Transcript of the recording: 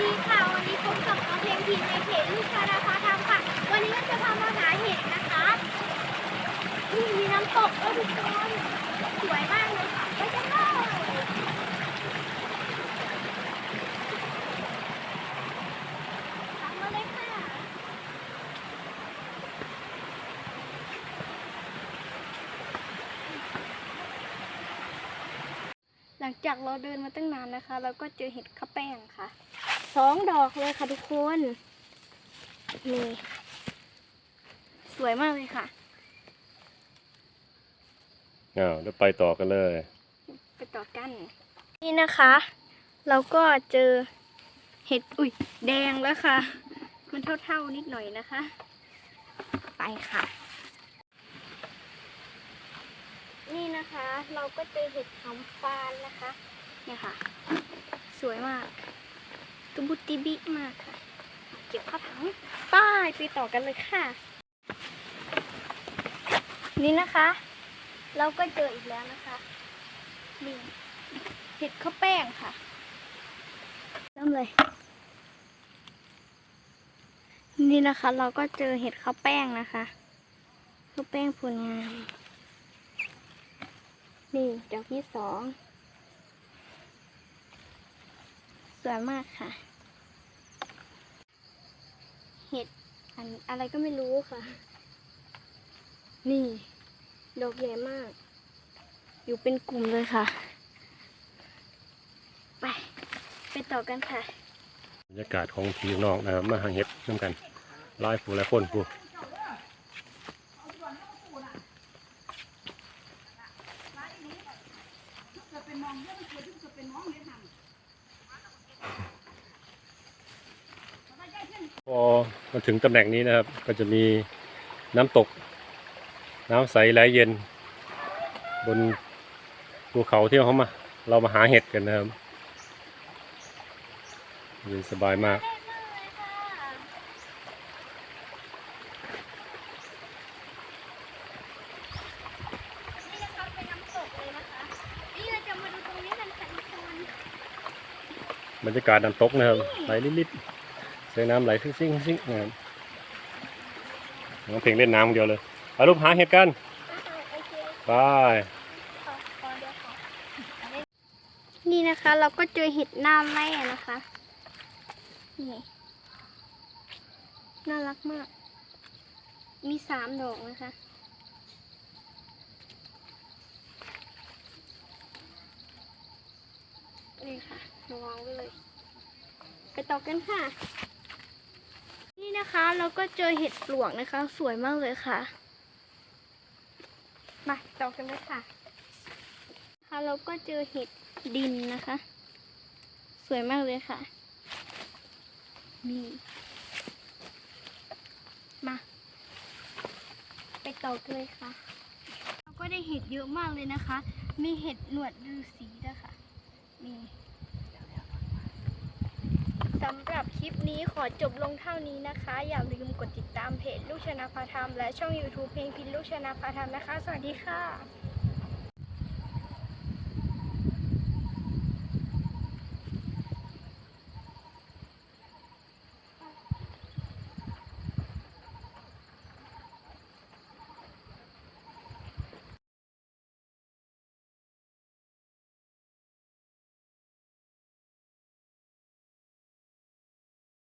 ดีค่ะ วันนี้พบกับน้องเพลงพินในเพจลูกชาดาพาทำค่ะ วันนี้ก็จะพามาหาเห็ดนะคะนี่มีน้ำตกด้วยทุกคนสวยมากเลยค่ะไปกันเลยตามมาเลยค่ะหลังจากเราเดินมาตั้งนานนะคะ เราก็เจอเห็ดข้าวแป้งค่ะ สองดอกเลยค่ะทุกคนนี่สวยมากเลยค่ะอ้าวเดี๋ยวไปต่อกันเลย ไปต่อกัน นี่นะคะ เราก็เจอเห็ดอุ้ยแดงแล้วค่ะ มันเท่าๆนิดหน่อยนะคะ ไปค่ะ นี่นะคะเราก็เจอเห็ดหอมฟานนะคะ เนี่ยค่ะ สวยมาก ตุบุติบิมากค่ะ เก็บข้าวถังป้ายไปต่อกันเลยค่ะ นี่นะคะ เราก็เจออีกแล้วนะคะนี่เห็ดข้าวแป้งค่ะเริ่มเลย นี่นะคะ เราก็เจอเห็ดข้าวแป้งนะคะข้าวแป้งผลงามนี่ดอกที่สองส วยมากค่ะ เห็ดอันอะไรก็ไม่รู้ค่ะ นี่ ดอกใหญ่มาก อยู่เป็นกลุ่มเลยค่ะ ไป ไปต่อกันค่ะ บรรยากาศของพี่น้องนะครับมาหางเห็ดน้ำกันหลายผู้หลายคนผู้ พอมาถึงตำแหน่งนี้นะครับ ก็จะมีน้ำตก น้ำใสไหลเย็น บนภูเขาที่เขามา เรามาหาเห็ดกันนะครับเย็นสบายมากนี่นะคะเป็นน้ำตกเลยนะคะนี่เราจะมาดูตรงนี้กันค่ะทุกคนบรรยากาศน้ำตกนะครับไหลลิดๆ เสียงน้ำไหลซิ่งซิ่งซิ่งนะครับน้องเพลงเล่นน้ำคนเดียวเลยไปรูปหาเห็ดกันไปขอขอเดี๋ยนี่นะคะ เราก็เจอเห็ดหน้าแม่นะคะนี่น่ารักมาก มีสามดอกนะคะนี่ค่ะมาวางไว้เลย ไปต่อกันค่ะ นะคะ เราก็เจอเห็ดปลวกนะคะ สวยมากเลยค่ะ มาต่อกันเลยค่ะ ค่ะ เราก็เจอเห็ดดินนะคะ สวยมากเลยค่ะนี่มา ไปต่อกันเลยค่ะ เราก็ได้เห็ดเยอะมากเลยนะคะ มีเห็ดหนวดฤาษีนะคะนี่ สำหรับคลิปนี้ขอจบลงเท่านี้นะคะ อย่าลืมกดติดตามเพจลูกชนะพาธรรมและช่อง YouTube เพลงพินลูกชนะพาธรรมนะคะ สวัสดีค่ะ